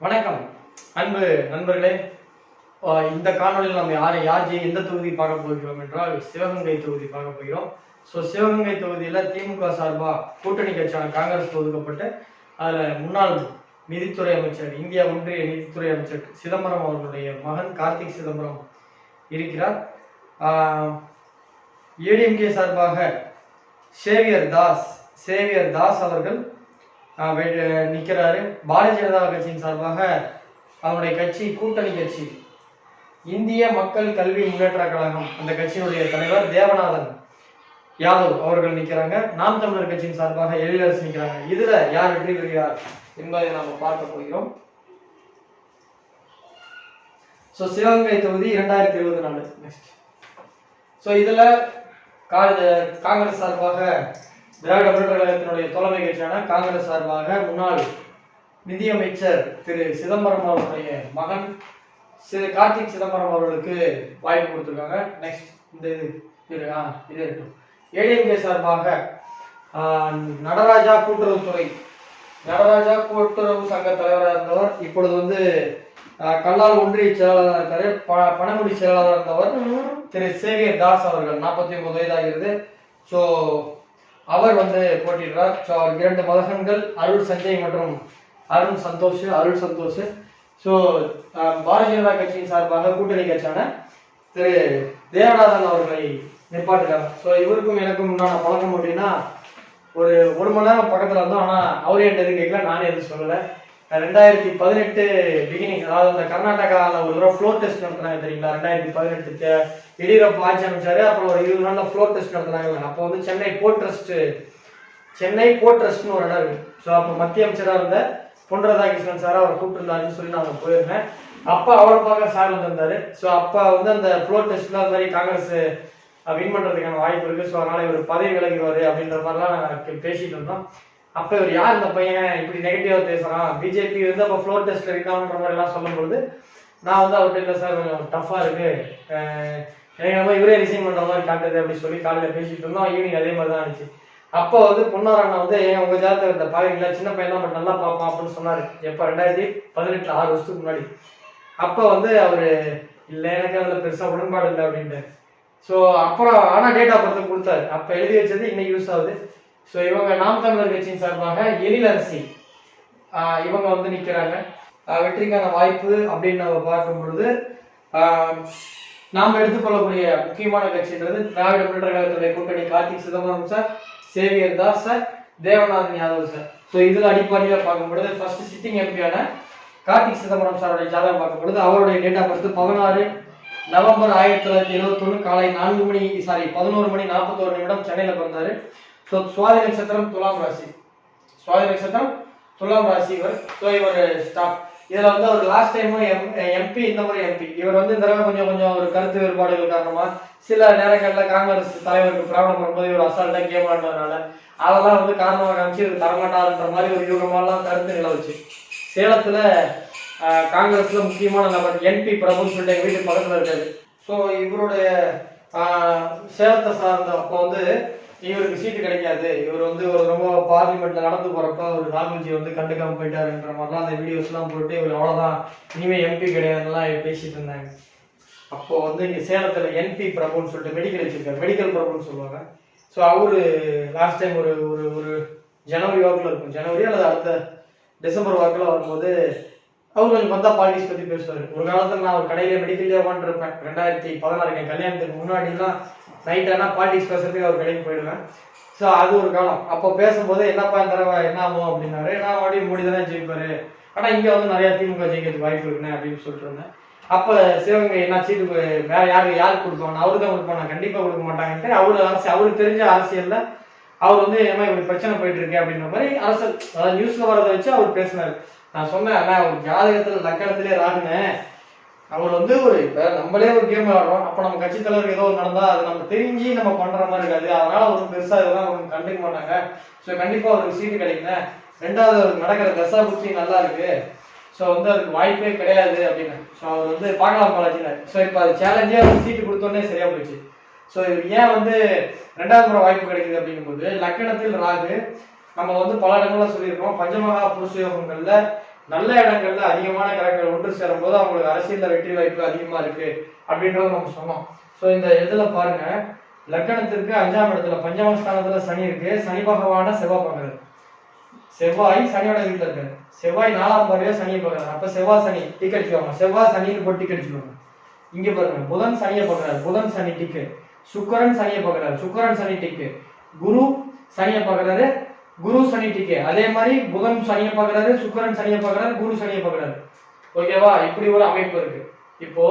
வணக்கம். அன்பு நண்பர்களே இந்த காணொலியில் நம்ம யாரை யார் ஜெய் எந்த தொகுதி பார்க்க போகிறோம் என்றால் சிவகங்கை தொகுதி பார்க்க போகிறோம். ஸோ சிவகங்கை தொகுதியில் திமுக சார்பாக கூட்டணி கட்சியான காங்கிரஸ் ஒதுக்கப்பட்டு அதில் முன்னாள் நிதித்துறை அமைச்சர் இந்தியா ஒன்றிய நிதித்துறை அமைச்சர் சிதம்பரம் அவர்களுடைய மகன் கார்த்திக் சிதம்பரம் இருக்கிறார். ஏடிஎம்கே சார்பாக சேவியர் தாஸ் சேவியர் தாஸ் அவர்கள் நிற்கிறாரு நிக்கிறாரு. பாரதிய ஜனதா கட்சியின் சார்பாக அவருடைய கட்சி கூட்டணி கட்சி. இந்திய மக்கள் கல்வி முன்னேற்ற கழகம் அந்த கட்சியினுடைய தலைவர் தேவநாதன் யாதவ் அவர்கள் நிக்கிறாங்க. நாம் தமிழர் கட்சியின் சார்பாக எழிலரசு நிக்கிறாங்க. இதுல யார் வெற்றி பெறுகிறார் என்பதை நாம பார்க்க போகிறோம். ஸோ சிவகங்கை தொகுதி இரண்டாயிரத்தி இருபது நாலு. நெக்ஸ்ட் ஸோ இதுல காங்கிரஸ் சார்பாக திராவிட முன்னேற்ற கழகத்தினுடைய தலைமை கட்சியான காங்கிரஸ் சார்பாக முன்னாள் நிதியமைச்சர் திரு சிதம்பரம் அவருடைய மகன் சிறு கார்த்திக் சிதம்பரம் அவர்களுக்கு வாய்ப்பு கொடுத்துருக்காங்க. நெக்ஸ்ட் இந்த இது ஆ இது இருக்கட்டும். ஏடிஎம்கே சார்பாக நடராஜா கூட்டுறவுத்துறை நடராஜா கூட்டுறவு சங்க தலைவராக இருந்தவர் இப்பொழுது வந்து கல்லால் ஒன்றிய செயலாளராக இருக்காரு. ப- பணமுடி செயலாளராக இருந்தவர் திரு சேவியர் தாஸ் அவர்கள். நாற்பத்தி ஒன்பது வயதாகிறது. ஸோ அவர் வந்து போட்டிடுறார் ஸோ அவருக்கு இரண்டு மதகன்கள் அருள் சஞ்சய் மற்றும் அருண் சந்தோஷ் அருள் சந்தோஷ். ஸோ பாரதிய ஜனதா கட்சியின் சார்பாக கூட்டணி கட்சியான திரு தேவநாதன் அவர்களை நிப்பாட்டுறாங்க ஸோ இவருக்கும் எனக்கும் உண்டான பழக்கம் அப்படின்னா ஒரு ஒரு மணி நேரம் பக்கத்தில் இருந்தோம் ஆனால் அவரே என்கிட்ட எதுவும் கேட்கல நானே எதுவும் சொல்லலை. ரெண்டாயிரத்தி பதினெட்டு பிகினிங் அதாவது அந்த கர்நாடகாவில் ஒரு தடவை ஃப்ளோர் டெஸ்ட் நடத்துனாங்க தெரியுங்களா? ரெண்டாயிரத்தி பதினெட்டு எடியூரப்பா ஆட்சி அமைச்சாரு அப்புறம் ஒரு இருபது நாளில் ஃப்ளோர் டெஸ்ட் நடத்துனாங்க. அப்போ வந்து Chennai port trust Chennai port ட்ரஸ்ட்னு ஒரு இடம் இருக்கு. ஸோ அப்போ மத்திய அமைச்சராக இருந்த பொன் ராதாகிருஷ்ணன் சார் அவர் கூப்பிட்டுருந்தாருன்னு சொல்லி நான் போயிருந்தேன். அப்போ அவரை பார்க்க சார் வந்திருந்தாரு. ஸோ அப்போ வந்து அந்த ஃப்ளோர் டெஸ்ட்ல அந்த மாதிரி காங்கிரஸ் வின் பண்ணுறதுக்கான வாய்ப்பு இருக்குது ஸோ அதனால் இவர் பதவி விலகிடுவார் அப்படின்ற மாதிரிலாம் நாங்கள் பேசிகிட்டு இருந்தோம். அப்போ இவர் யார் இந்த பையன் இப்படி நெகட்டிவா பேசுறான்? பிஜேபி வந்து அப்போ ஃப்ளோர் டெஸ்ட்ல இருக்கான்ற மாதிரி எல்லாம் சொல்லும்பொழுது நான் வந்து அவர்கிட்ட இல்லை சார் கொஞ்சம் டஃப்பாக இருக்கு. எனக்கு நம்ம இவரே ரிசைன் பண்ற மாதிரி காட்டுது அப்படின்னு சொல்லி காலையில பேசிட்டு இருந்தோம். ஈவினிங் அதே மாதிரி தான் இருந்துச்சு. அப்போ வந்து பொன்னார் அண்ணா வந்து ஏன் உங்க ஜாதகத்தை இந்த பாருங்களா சின்ன பையன் தான் பட் நல்லா பார்ப்பான் அப்படின்னு சொன்னாரு. எப்போ? ரெண்டாயிரத்தி பதினெட்டுல ஆறு வருஷத்துக்கு முன்னாடி. அப்போ வந்து அவரு இல்லை எனக்கு அதில் பெருசா உடன்பாடு இல்லை அப்படின்ட்டு ஸோ அப்புறம் ஆனால் டேட் ஆஃப் பர்த் கொடுத்தாரு. அப்போ எழுதி வச்சது இன்னைக்கு யூஸ் ஆகுது. ஸோ இவங்க நாம் தமிழர் கட்சியின் சார்பாக எழிலரசி இவங்க வந்து நிற்கிறாங்க வெற்றிக்கான வாய்ப்பு அப்படின்னு நம்ம பார்க்கும் பொழுது நாம் எடுத்துக்கொள்ளக்கூடிய முக்கியமான கட்சின்றது திராவிட முன்னேற்ற கழகத்துடைய கூட்டணி Karthik Chidambaram sir Xavier Das sir Devanathan Yadav sir. So இதில் அடிப்படையில் பார்க்கும் பொழுது ஃபர்ஸ்ட் சிட்டிங் எம்பியான கார்த்திக் சிதம்பரம் சாருடைய ஜாதகம் பார்க்கும் பொழுது அவருடைய டேட் ஆஃப் பர்த் பதினாறு நவம்பர் ஆயிரத்தி தொள்ளாயிரத்தி எழுபத்தொன்னு காலை நான்கு மணி சாரி பதினோரு மணி நாற்பத்தோரு நிமிடம் சென்னையில் பிறந்தாரு. ஸோ சுவாதி நட்சத்திரம் துலாம் ராசி. சுவாதி நட்சத்திரம் துலாம் ராசி இவர். ஸோ இவர் ஸ்டாப் இதில் வந்து அவர் லாஸ்ட் டைமும் எம் எம்பி இந்த மாதிரி எம்பி இவர் வந்து இந்த தடவை கொஞ்சம் கொஞ்சம் ஒரு கருத்து வேறுபாடுகள் காரணமாக சில நேரங்களில் காங்கிரஸ் தலைவருக்கு பிராப்ளம் பண்ணும்போது இவர் அசால்ட்டாக கேம் ஆடுறதுனால அதெல்லாம் வந்து காரணமாக காமிச்சு இவர் தரமாட்டாருன்ற மாதிரி ஒரு யூகமாலாம் கருத்து நிலவுச்சு. சேலத்தில் காங்கிரஸில் காங்கிரஸ்ல முக்கியமான நபர் என்பி பிரபுன்னு சொல்லிட்டு எங்கள் வீட்டு பக்கத்தில் இருக்காரு. ஸோ இவருடைய சேலத்தை சார்ந்த அப்போ வந்து இவருக்கு சீட்டு கிடைக்காது. இவர் வந்து ஒரு ரொம்ப பார்லிமெண்ட்ல நடந்து போறப்ப ஒரு ராகுல்ஜி வந்து கண்டுக்காம போயிட்டாருன்ற மாதிரிலாம் அந்த வீடியோஸ் எல்லாம் போட்டு இவர் அவ்வளவுதான். இனிமே எம்பி கிடையாதுலாம் பேசிட்டு இருந்தாங்க. அப்போ வந்து இங்க சேலத்துல என்பி பிரபுன்னு சொல்லிட்டு மெடிக்கல் வச்சிருக்காரு. மெடிக்கல் பிரபுன்னு சொல்லுவாங்க. ஸோ அவரு லாஸ்ட் டைம் ஒரு ஒரு ஒரு ஜனவரி வாக்கில் இருக்கும். ஜனவரி அல்லது அடுத்த டிசம்பர் வாக்கில் வரும்போது அவர் கொஞ்சம் வந்தா பாலிடிக்ஸ் பத்தி பேசுவார். ஒரு காலத்துல நான் ஒரு கடையில மெடிக்கல்லே உட்காந்துருப்பேன் ரெண்டாயிரத்தி பதினாறு என் கல்யாணத்துக்கு முன்னாடிலாம் நைட் ஆனால் பாலிடிக்ஸ் பேசுறதுக்கு அவர் கடைக்கு போயிடுவேன். ஸோ அது ஒரு காலம். அப்போ பேசும்போது என்னப்பா இந்த தடவை என்ன ஆகும் அப்படின்னாரு. நான் மறுபடியும் மோடி தானே ஜெயிப்பாரு. ஆனா இங்க வந்து நிறைய திமுக ஜெயிக்கிறதுக்கு வாய்ப்பு இருக்குண்ணே அப்படின்னு சொல்லிட்டு இருந்தேன். அப்ப சிவகங்கை என்ன சீட்டு வேற யாரு யாருக்கு கொடுப்பாங்க அவரு தான் கொடுப்பாங்க. கண்டிப்பா கொடுக்க மாட்டாங்கன்ட்டு அவரு அரசு அவருக்கு தெரிஞ்ச அரசியல்ல அவர் வந்து ஏமா இப்படி பிரச்சனை போயிட்டு இருக்கு அப்படின்ற மாதிரி அரசு அதாவது நியூஸ்ல வரதை வச்சு அவர் பேசினாரு. நான் சொன்னேன் அண்ணா ஒரு ஜாதகத்துல லக்கணத்திலே ராகுனே அவர் வந்து ஒரு இப்ப நம்மளே ஒரு கேம் விளாடுறோம் அப்ப நம்ம கட்சி தலைவர் ஏதோ ஒரு நடந்தா அது நம்ம தெரிஞ்சு நம்ம பண்ற மாதிரி இருக்காது. அதனால ஒரு பெருசா இதெல்லாம் அவங்க கண்டுக்க மாட்டாங்க ஸோ கண்டிப்பா அவருக்கு சீட்டு கிடைக்குங்க. ரெண்டாவது அவருக்கு நடக்கிற தசா புத்தி நல்லா இருக்கு. ஸோ வந்து அதுக்கு வாய்ப்பே கிடையாது அப்படின்னு. ஸோ அவர் வந்து பார்க்கலாம் பாலாஜினார் ஸோ இப்போ அது சேலஞ்சே அவர் சீட்டு கொடுத்தோன்னே சரியா போயிடுச்சு. ஸோ ஏன் வந்து ரெண்டாவது முறை வாய்ப்பு கிடைக்குது அப்படிங்கும்போது லக்கணத்தில் ராகு நம்ம வந்து பல இடங்கள்ல சொல்லியிருக்கோம். பஞ்சமகா புருஷ யோகங்கள்ல நல்ல இடங்கள்ல அதிகமான கலெக்டர் ஒன்று சேரும் போது அவங்களுக்கு அரசியல்ல வெற்றி வாய்ப்பு அதிகமா இருக்கு அப்படின்றத நம்ம சொன்னோம். ஸோ இந்த இதுல பாருங்க. லக்கணத்திற்கு அஞ்சாம் இடத்துல பஞ்சமஸ்தானத்துல சனி இருக்கு. சனி பகவான செவ்வாய் பார்க்கறது செவ்வாய் சனியோட வீட்டுல இருக்காரு. செவ்வாய் நாலாம் பார்வையா சனியை பார்க்கறாரு. அப்ப செவ்வாய் சனி டிக் அடிச்சுக்கோங்க செவ்வாய் சனின்னு போட்டு டிக்கெட் வச்சுக்கோங்க இங்க பாருங்க. புதன் சனியை பார்க்கறாரு. புதன் சனி டிக்கு சுக்கரன் சனியை பார்க்கறாரு. சுக்கரன் சனி டிக்கு குரு சனியை பார்க்கறாரு. குரு சனி டிக்கு. அதே மாதிரி புதன் சனியை பார்க்கறாரு சுக்கரன் சனியை பார்க்கறாரு குரு சனியை பார்க்கறாரு. ஓகேவா? இப்படி ஒரு அமைப்பு இருக்கு. இப்போ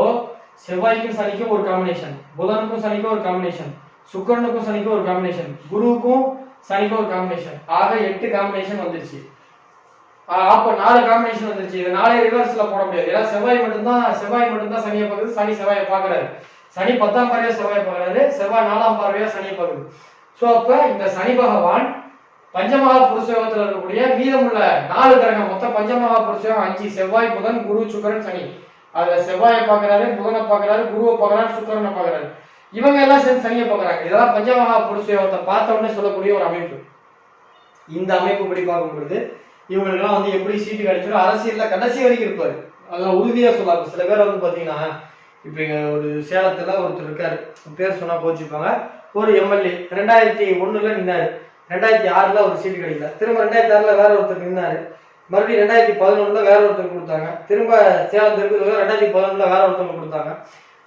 செவ்வாய்க்கும் சனிக்கும் ஒரு காம்பினேஷன் புதனுக்கும் சனிக்கும் ஒரு காம்பினேஷன் சுக்கரனுக்கும் சனிக்கும் ஒரு காம்பினேஷன் குருவுக்கும் சனிக்கும் ஒரு காம்பினேஷன் ஆக எட்டு காம்பினேஷன் வந்துருச்சு. அப்போ அப்ப நாலு காம்பினேஷன் வந்துருச்சு. இது நாளே ரிவர்ஸ்ல போட முடியாது. ஏன்னா செவ்வாய் மட்டும்தான் செவ்வாய் மட்டும்தான் சனியை பார்க்குது சனி செவ்வாயை பார்க்கறாரு. சனி பத்தாம் பார்வையா செவ்வாயை பார்க்கறாரு செவ்வாய் நாலாம் பார்வையா சனியை பார்க்குது. ஸோ அப்ப இந்த சனி பகவான் பஞ்சமகா புருஷயோகத்துல இருக்கக்கூடிய மீதமுள்ள நாலு கிரகம் மொத்தம் பஞ்சமகா புருஷயோகம் அஞ்சு செவ்வாய் புதன் குரு சுக்கரன் சனி. அதுல செவ்வாயை பாக்குறாரு புதனை பார்க்கறாரு குருவை பாக்குறாரு சுக்கரனை பார்க்கறாரு. இவங்க எல்லாம் சேர்ந்து சனியை பார்க்கறாங்க. இதெல்லாம் பஞ்சமகா புருஷயோகத்தை பார்த்த உடனே சொல்லக்கூடிய ஒரு அமைப்பு. இந்த அமைப்பு படி பார்க்கும் பொழுது இவங்களுக்கெல்லாம் வந்து எப்படி சீட்டு கிடைச்சிடும் அரசியல்ல கடைசி வரைக்கும் இருப்பாரு. அதெல்லாம் உறுதியா சொல்லாங்க சில பேர் வந்து பாத்தீங்கன்னா இப்ப இங்க ஒரு சேலத்துல ஒருத்தர் இருக்காரு. பேர் சொன்னா போச்சுப்பாங்க. ஒரு எம்எல்ஏ. ரெண்டாயிரத்தி ஒண்ணுல நின்னாரு. ரெண்டாயிரத்தி ஆறுல ஒரு சீட்டு கிடைக்கல. திரும்ப ரெண்டாயிரத்தி ஆறுல வேற ஒருத்தர் நின்னாரு. மறுபடியும் ரெண்டாயிரத்தி பதினொன்றில் வேற ஒருத்தர் கொடுத்தாங்க. திரும்ப சேலம் சேலத்திற்கு ரெண்டாயிரத்தி பதினொன்றில் வேற ஒருத்தவங்க கொடுத்தாங்க.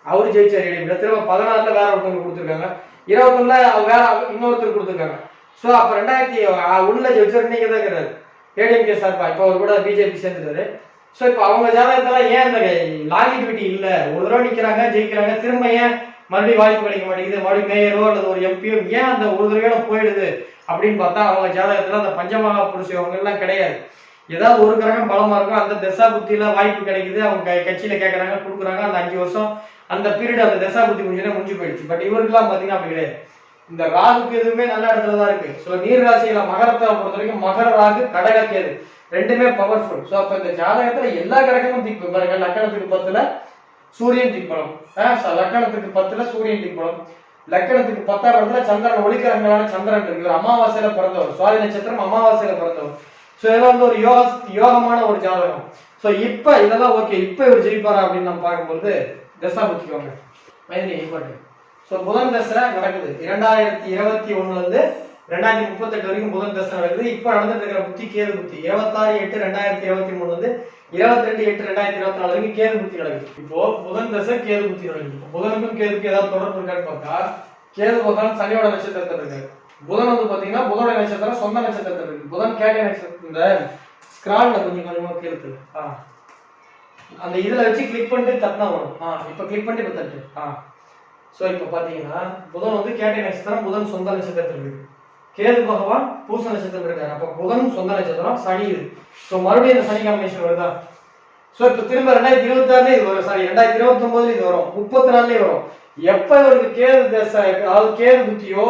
அவரு ஜெயிச்சார் இடையில. திரும்ப பதினாறுல வேற ஒருத்தவங்க கொடுத்துருக்காங்க. இருபத்தொன்னுல வேற இன்னொருத்தர் கொடுத்துருக்காங்க. ஸோ அப்போ ரெண்டாயிரத்தி ஒண்ணுல ஜெயிச்சவர் நீங்க தான் கிடையாது ஏடிஎம்கே சார்பா. இப்போ அவர் கூட பிஜேபி சேர்ந்துட்டாரு. ஸோ இப்போ அவங்க ஜாதகத்தெல்லாம் ஏன் இந்த லாங்கிட்டிவிட்டி இல்லை? ஒரு தடவை நிற்கிறாங்க ஜெயிக்கிறாங்க. திரும்ப ஏன் மறுபடியும் வாய்ப்பு கிடைக்க மாட்டேங்குது. மறுபடியும் மேயரோ அல்லது ஒரு எம்பியோ ஏன் அந்த ஒரு தடவையோட போயிடுது அப்படின்னு பார்த்தா அவங்க ஜாதகத்துல அந்த பஞ்சமகா புருஷ எல்லாம் கிடையாது. ஏதாவது ஒரு கிரகம் பலமா இருக்கும் அந்த தசா புத்தியில வாய்ப்பு கிடைக்குது. அவங்க கட்சியில கேட்கறாங்க கொடுக்குறாங்க. அந்த அஞ்சு வருஷம் அந்த பீரியட் அந்த தசா புத்தி முடிஞ்சுன்னா முடிஞ்சு போயிடுச்சு. பட் இவருக்குலாம் பாத்தீங்கன்னா அப்படி கிடையாது. இந்த ராகுக்கு எதுவுமே நல்ல இடத்துல தான் இருக்கு. ஸோ நீர் ராசியில மகரத்தை பொறுத்த வரைக்கும் மகர ராகு கடக ரெண்டுமே பவர்ஃபுல் ஸோ அப்ப இந்த ஜாதகத்துல எல்லா கிரகமும் திக் பாருங்க லக்கணத்துக்கு பத்துல சூரியன் திக்பலம் லக்கணத்துக்கு பத்துல சூரியன் திக்பலம் லக்கணத்துக்கு பத்தாம் இடத்துல சந்திரன் ஒளிக்கிரகங்களான சந்திரன் இருக்கு அமாவாசையில பிறந்தவர். சுவாதி நட்சத்திரம் அமாவாசையில பிறந்தவர். ஸோ இதெல்லாம் வந்து ஒரு யோக யோகமான ஒரு ஜாதகம். ஸோ இப்போ இதெல்லாம் ஓகே இப்போ இவர் ஜெயிப்பாரா அப்படின்னு நம்ம பார்க்கும்போது தசா புத்திக்கோங்க மைதிலி இம்பார்ட்டன்ட் ஸோ புதன் தசை நடக்குது. இரண்டாயிரத்தி இருபத்தி ஒண்ணுல இருந்து ரெண்டாயிரத்தி முப்பத்தெட்டு வரைக்கும் புதன் தசை நடக்குது. இப்போ நடந்துட்டு இருக்கிற புத்தி கேது புத்தி. இருபத்தாறு எட்டு ரெண்டாயிரத்தி இருபத்தி மூணு வந்து இருபத்தி ரெண்டு எட்டு ரெண்டாயிரத்தி இருபத்தி நாலு வரைக்கும் கேது புத்தி நடக்குது. இப்போ புதன் தசை கேது புத்தி நடக்குது. புதனுக்கும் கேதுக்கும் ஏதாவது தொடர்பு இருக்கான்னு பார்த்தா கேது பகவான் சனியோட நட்சத்திரத்தில் இருக்காரு. புதன் வந்து பாத்தீங்கன்னா புதனோட நட்சத்திரம் சொந்த நட்சத்திரத்தில் இருக்கு. புதன் கேட்டை நட்சத்திரம் இந்த ஸ்கிரால்ல கொஞ்சம் கொஞ்சமா கேளுக்கு ஆ. அந்த இதுல வச்சு கிளிக் பண்ணிட்டு தட்டினா வரும். ஆ இப்போ கிளிக் பண்ணிட்டு இப்போ தட்டு. ஆ. ஸோ இப்போ பார்த்தீங்கன்னா புதன் வந்து கேட்டை நட்சத்திரம் புதன் சொந்த நட்சத்திரத்தில் இருக்கு. கேது பகவான் பூச நட்சத்திரம் இருக்காரு. அப்போ புதன் சொந்த நட்சத்திரம் சனி இது. ஸோ மறுபடியும் இந்த சனி காம்பினேஷன் வருதா? ஸோ இப்போ திரும்ப ரெண்டாயிரத்தி இருபத்தாறுல இது வரும். சாரி ரெண்டாயிரத்தி இருபத்தொன்பதுல இது வரும். முப்பத்தி நாலுலேயே வரும். எப்போ இவருக்கு கேது தசை அதாவது கேது புத்தியோ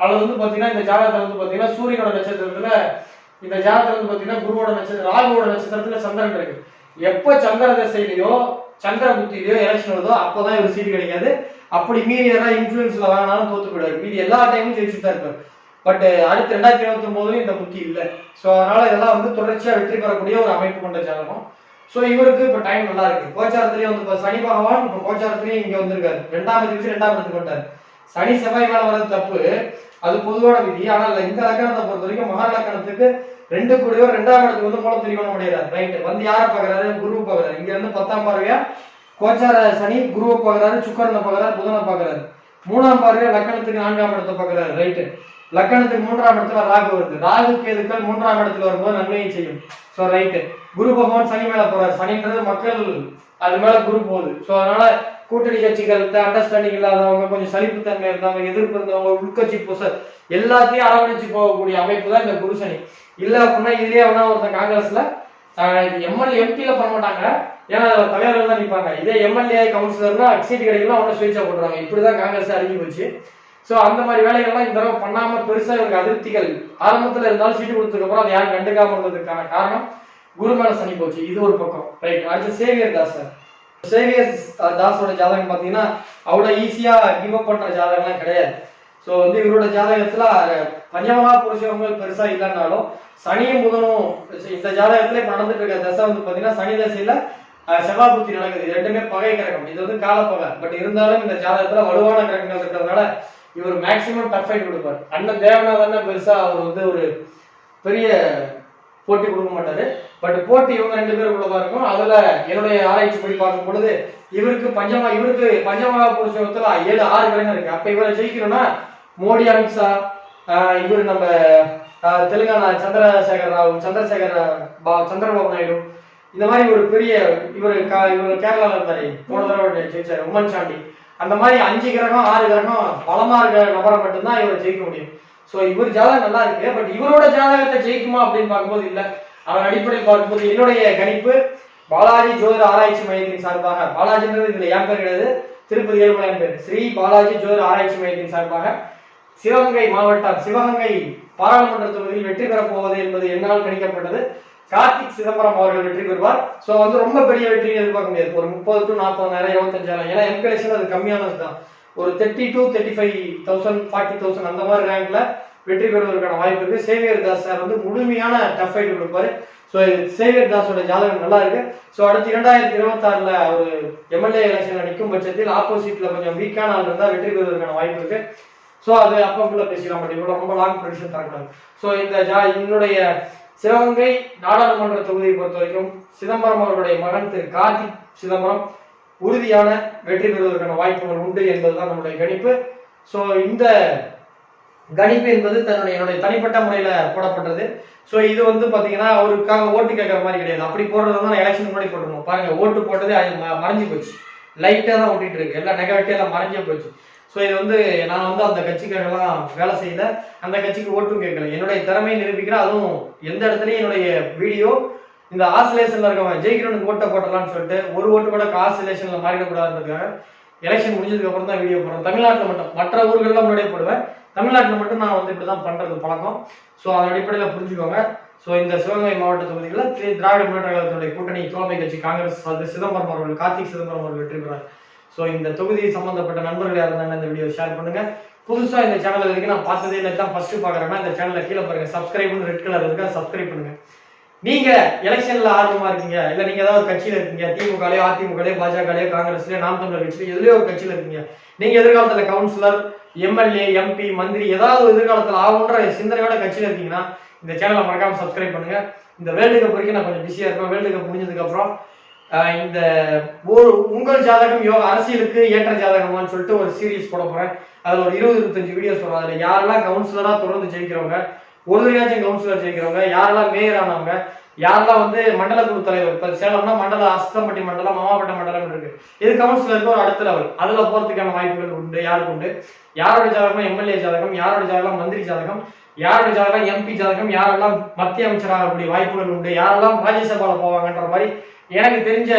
அல்லது வந்து பாத்தீங்கன்னா இந்த ஜாதகத்துல வந்து பாத்தீங்கன்னா சூரியனோட நட்சத்திரத்துல இந்த ஜாதகத்துல வந்து பார்த்தீங்கன்னா குருவோட நட்சத்திரம் ராகுவோட நட்சத்திரத்துல சந்திரன் இருக்கு. எப்போ சந்திர தசையிலையோ சந்திர புத்தியிலையோ எலெக்ஷன் வருதோ அப்போதான் இவர் சீட் கிடைக்காது. அப்படி மீறி ஏதாவது இன்ஃபுளுன்ஸ்ல வாங்கினாலும் தோத்து போயிடுவார். மீதி எல்லா டைமும் ஜெயிச்சுட்டு தான் இருப்பார். பட் uh, அடுத்து ரெண்டாயிரத்தி இருபத்தி ஒன்பதுலயும் இந்த புத்தி இல்லை. ஸோ அதனால இதெல்லாம் வந்து தொடர்ச்சியா வெற்றி பெறக்கூடிய ஒரு அமைப்பு கொண்ட ஜாதகம். ஸோ இவருக்கு இப்போ டைம் நல்லா இருக்கு. கோச்சாரத்திலேயே வந்து சனி பகவான் இப்போ கோச்சாரத்திலேயே இங்க வந்திருக்காரு. ரெண்டாம் இடத்துக்கு ரெண்டாம் இடத்துக்கு வந்தார் சனி செவ்வாய் மேல வர்றது தப்பு. அது பொதுவான விதி. ஆனால் இந்த லக்கணத்தை பொறுத்த வரைக்கும் மகா லக்கணத்துக்கு ரெண்டு கூடயோ ரெண்டாம் இடத்துக்கு வந்து மூலம் திரிகோணம் அடைகிறார். ரைட் வந்து யாரை பார்க்கறாரு? குரு பார்க்குறாரு. இங்க இருந்து பத்தாம் பார்வையா? கோச்சார சனி குருவை பார்க்குறாரு சுக்கரனை பார்க்குறாரு புதனை பார்க்குறாரு. மூணாம் பார்வையா லக்கணத்துக்கு நான்காம் இடத்தை பார்க்குறாரு. ரைட்டு லக்கணத்துக்கு மூன்றாம் இடத்துல ராகு வருது. ராகு கேதுக்கள் மூன்றாம் இடத்துல வரும்போது நன்மையை செய்யும். ஸோ ரைட்டு குரு பகவான் சனி மேல போறாரு. சனின்றது மக்கள் அது மேல குரு போகுது. ஸோ அதனால கூட்டணி கட்சிகள் அண்டர்ஸ்டாண்டிங் இல்லாதவங்க கொஞ்சம் சலிப்புத்தன்மை இருந்தவங்க எதிர்ப்பு இருந்தவங்க உட்கட்சி புசர் எல்லாத்தையும் அரவணைச்சு போகக்கூடிய அமைப்பு தான் இந்த குரு சனி. இல்ல அப்படின்னா இதுலயே வேணா ஒருத்தன் காங்கிரஸ்ல எம்எல்ஏ எம்பியில பண்ண மாட்டாங்க. ஏன்னா அதுல தலைவர்கள் தான் நிற்பாங்க இதே எம்எல்ஏ கவுன்சிலர்னா சீட்டு கிடைக்கலாம் அவனை சுயேட்சா போடுறாங்க இப்படிதான் காங்கிரஸ் அறிஞ்சு போச்சு. ஸோ அந்த மாதிரி வேலைகள்லாம் இந்த தடவை பண்ணாம பெருசா இவருக்கு அதிருப்திகள் ஆரம்பத்துல இருந்தாலும் சீட்டு கொடுத்ததுக்கு அப்புறம் அதை யாரும் கண்டுக்காம இருந்ததுக்கான காரணம் குரு சனி போச்சு. இது ஒரு பக்கம். ரைட் அடுத்து சேவியர் தாஸ் சார். சேவியர் தாஸோட ஜாதகம் பார்த்தீங்கன்னா அவ்வளோ ஈஸியா கிவ் அப் பண்ற ஜாதகம்லாம் கிடையாது. ஸோ வந்து இவரோட ஜாதகத்துல பஞ்சமகா புருஷங்கள் பெருசா இல்லைன்னாலும் சனியும் புதனும் இந்த ஜாதகத்துல நடந்துட்டு இருக்க தசை வந்து பாத்தீங்கன்னா சனி தசையில செவ்வாபுத்தி நடக்குது. ரெண்டுமே பகை கிரகம். இது வந்து காலப்பகை. பட் இருந்தாலும் இந்த ஜாதகத்துல வலுவான கிரகங்கள் இருக்கிறதுனால இவர் மேக்சிமம் டஃப் ஃபைட் கொடுப்பார். அண்ணன் தேவநாதன் பெருசா அவர் வந்து ஒரு பெரிய போட்டி கொடுக்க மாட்டாரு. பட் போட்டி இவங்க ரெண்டு பேருக்குள்ளதா இருக்கும். அதுல என்னுடைய ஆராய்ச்சி படி பார்க்கும் பொழுது இவருக்கு பஞ்சமா இவருக்கு பஞ்சமகா புருஷத்துல ஏழு ஆறு கிரகம் இருக்கு. அப்ப இவரை ஜெயிக்கணும்னா மோடி அமித்ஷா இவர் நம்ம தெலுங்கானா சந்திரசேகர் ராவ் சந்திரசேகர் பா- சந்திரபாபு நாயுடு. இந்த மாதிரி ஒரு பெரிய இவர் இவர் கேரளால இருந்தாரு. போன தடவை ஜெயிச்சாரு. உமன் சாண்டி அந்த மாதிரி அஞ்சு கிரகம் ஆறு கிரகம் பலமா இருக்கிற நபரை மட்டும்தான் இவரை ஜெயிக்க முடியும். சோ இவர் ஜாதகம் நல்லா இருக்கு. பட் இவரோட ஜாதகத்தை ஜெயிக்குமா அப்படின்னு பார்க்கும்போது இல்ல. அவர் அடிப்படையில் பார்க்கும்போது என்னுடைய கணிப்பு பாலாஜி ஜோதிட ஆராய்ச்சி மையத்தின் சார்பாக. பாலாஜின்றது இதுல என் பேர் கிடையாது. திருப்பதி ஏழுமலையான் பேர். ஸ்ரீ பாலாஜி ஜோதிட ஆராய்ச்சி மையத்தின் சார்பாக சிவகங்கை மாவட்டம் சிவகங்கை பாராளுமன்ற தொகுதியில் வெற்றி பெறப் போவது என்பது என்னால் கணிக்கப்பட்டது. கார்த்திக் சிதம்பரம் அவர்கள் வெற்றி பெறுவார். சோ வந்து ரொம்ப பெரிய வெற்றி எதிர்பார்க்க முடியாது. ஒரு முப்பது டு நாற்பதாயிரம் இருபத்தஞ்சாயிரம். ஏன்னா எம்கலேஷன் அது கம்மியானது தான். ஒரு thirty two thirty five thousand forty thousand அந்த மாதிரி ரேங்க்ல வெற்றி பெறுவதற்கான வாய்ப்பு இருக்கு. சேவியர் தாஸ் சார் வந்து முழுமையான டஃப் ஃபைட் கொடுப்பாரு. ஸோ சேவியர் தாஸோட ஜாதகம் நல்லா இருக்கு. ஸோ அடுத்து இரண்டாயிரத்தி இருபத்தாறுல ஒரு எம்எல்ஏ எலெக்ஷன் நிற்கும் பட்சத்தில் ஆப்போசிட்ல கொஞ்சம் வீக்கான ஆள் இருந்தால் வெற்றி பெறுவதற்கான வாய்ப்பு இருக்கு. ஸோ அது அப்பக்குள்ள பேசிக்கலாம் பட் இவ்வளோ ரொம்ப லாங் ப்ரெடிஷன் தரக்கூடாது. ஸோ இந்த ஜா என்னுடைய சிவகங்கை நாடாளுமன்ற தொகுதியை பொறுத்த வரைக்கும் சிதம்பரம் அவர்களுடைய மகன் திரு கார்த்திக் சிதம்பரம் உறுதியான வெற்றி பெறுவதற்கான வாய்ப்புகள் உண்டு என்பதுதான் நம்முடைய கணிப்பு. ஸோ இந்த கணிப்பு என்பது தன்னுடைய என்னுடைய தனிப்பட்ட முறையில போடப்பட்டது. ஸோ இது வந்து பாத்தீங்கன்னா அவருக்காக ஓட்டு கேட்கற மாதிரி கிடையாது. அப்படி போடுறது நான் எலெக்ஷன் முன்னாடி போட்டுருணும் பாருங்க ஓட்டு போட்டதே அது ம- மறைஞ்சு போச்சு. லைட்டாக தான் ஓட்டிட்டு இருக்கு. எல்லாம் நெகட்டிவ் எல்லாம் மறைஞ்சே போச்சு. ஸோ இது வந்து நான் வந்து அந்த கட்சிக்காகலாம் வேலை செய்யல. அந்த கட்சிக்கு ஓட்டும் கேட்கல. என்னுடைய திறமையை நிரூபிக்கிறேன் அதுவும் எந்த இடத்துலையும் என்னுடைய வீடியோ இந்த ஆசிலேஷன்ல இருக்கவன் ஜெயிக்கிறவனுக்கு ஓட்டை போட்டலாம்னு சொல்லிட்டு ஒரு ஓட்டு கூட ஆசிலேஷன்ல மாறிடக்கூடாதுன்றதுக்காக எலெக்ஷன் முடிஞ்சதுக்கு அப்புறம் தான் வீடியோ போடுறேன் தமிழ்நாட்டில் மட்டும் மற்ற ஊர்களில் முன்னாடியே போடுவேன். தமிழ்நாட்டில் மட்டும் நான் வந்து இப்படி தான் பண்றது பழக்கம். ஸோ அதன் அடிப்படையில் புரிஞ்சுக்கோங்க. ஸோ இந்த சிவகங்கை மாவட்ட தொகுதிகளில் திராவிட முன்னேற்ற கழகத்தினுடைய கூட்டணி தோழமை கட்சி காங்கிரஸ் அது சிதம்பரம் அவர்கள் கார்த்திக் சிதம்பரம் அவர்கள் வெற்றி பெறார். ஸோ இந்த தொகுதி சம்பந்தப்பட்ட நண்பர்கள் யாரும் இருந்தாங்கன்னா இந்த வீடியோ ஷேர் பண்ணுங்க. புதுசாக இந்த சேனல் வரைக்கும் நான் பார்த்ததே இல்லை. தான் ஃபர்ஸ்ட் பார்க்குறேன்னா இந்த சேனலை கீழே பாருங்க. சப்ஸ்கிரைப்னு ரெட் கலர் இருக்கா? சப்ஸ்கிரைப் பண்ணுங்க. நீங்க எலெக்ஷன்ல ஆர்வமா இருக்கீங்க? இல்ல நீங்க ஏதாவது ஒரு கட்சியில இருக்கீங்க? திமுகலயோ அதிமுகலயோ பாஜகலயோ காங்கிரஸ்லயோ நாம் தமிழர் கட்சியில எதுலயோ ஒரு கட்சியில இருக்கீங்க. நீங்க எதிர்காலத்துல கவுன்சிலர் எம்எல்ஏ எம்பி மந்திரி ஏதாவது ஒரு எதிர்காலத்துல ஆகுன்ற சிந்தனையோட கட்சியில இருக்கீங்கன்னா இந்த சேனலை மறக்காம சப்ஸ்கிரைப் பண்ணுங்க. இந்த வேர்ல்டு கப் வரைக்கும் நான் கொஞ்சம் பிஸியா இருப்பேன் வேர்ல்டு கப் முடிஞ்சதுக்கு அப்புறம் இந்த ஒரு உங்கள் ஜாதகம் யோ அரசியலுக்கு ஏற்ற ஜாதகமான்னு சொல்லிட்டு ஒரு சீரியஸ் போட போறேன். அதுல ஒரு இருபது இருபத்தஞ்சு வீடியோஸ் வரும் அதுல யாரெல்லாம் கவுன்சிலரா தொடர்ந்து ஜெயிக்கிறவங்க ஒரு தடவையாச்சும் கவுன்சிலர் ஜெயிக்கிறவங்க யாரெல்லாம் மேயர் ஆனவங்க யாரெல்லாம் வந்து மண்டல குழு தலைவர் இப்ப சேலம்னா மண்டல அஸ்தம்பட்டி மண்டலம் மாமாப்பட்ட மண்டலம் இருக்கு. இது கவுன்சிலருக்கு ஒரு அடுத்த லெவல் அதுல போறதுக்கான வாய்ப்புகள் உண்டு யாருக்கு உண்டு? யாரோட ஜாதகம் எம்எல்ஏ ஜாதகம் யாரோட ஜாதகம் மந்திரி ஜாதகம் யாரோட ஜாதகம் எம்பி ஜாதகம் யாரெல்லாம் மத்திய அமைச்சராகக்கூடிய வாய்ப்புகள் உண்டு யாரெல்லாம் ராஜ்யசபால போவாங்கன்ற மாதிரி எனக்கு தெரிஞ்ச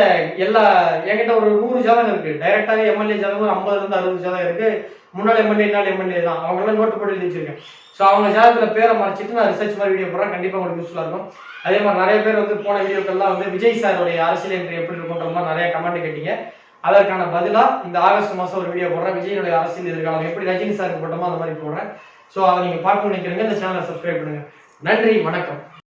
எல்லா என்கிட்ட ஒரு நூறு ஜாதகம் இருக்கு. டைரக்டாவே எம்எல்ஏ ஜாதகம் ஐம்பதுல இருந்து அறுபது ஜாதகம் இருக்கு. முன்னாள் எம்எல்ஏ நாள் எம்எல்ஏ தான். அவங்க எல்லாம் நோட்டு போட்டு வச்சிருக்கேன். ஸோ அவங்க ஜாதகத்துல பேரை மறைச்சிட்டு நான் ரிசர்ச் மாதிரி வீடியோ போடுறேன். கண்டிப்பா உங்களுக்கு யூஸ்ஃபுல்லா இருக்கும். அதே மாதிரி நிறைய பேர் வந்து போன வீடியோக்கெல்லாம் வந்து விஜய் சாருடைய அரசியல் என்று எப்படி இருக்குன்ற மாதிரி நிறைய கமெண்ட் கேட்டீங்க. அதற்கான பதிலா இந்த ஆகஸ்ட் மாசம் ஒரு வீடியோ போடுறேன். விஜயனுடைய அரசியல் எதிர்காலம் எப்படி ரஜினி சாருக்கு போட்டோமோ அந்த மாதிரி போடுறேன். ஸோ அதை நீங்க பார்க்க நினைக்கிறீங்க. இந்த சேனலை சப்ஸ்கிரைப் பண்ணுங்க. நன்றி. வணக்கம்.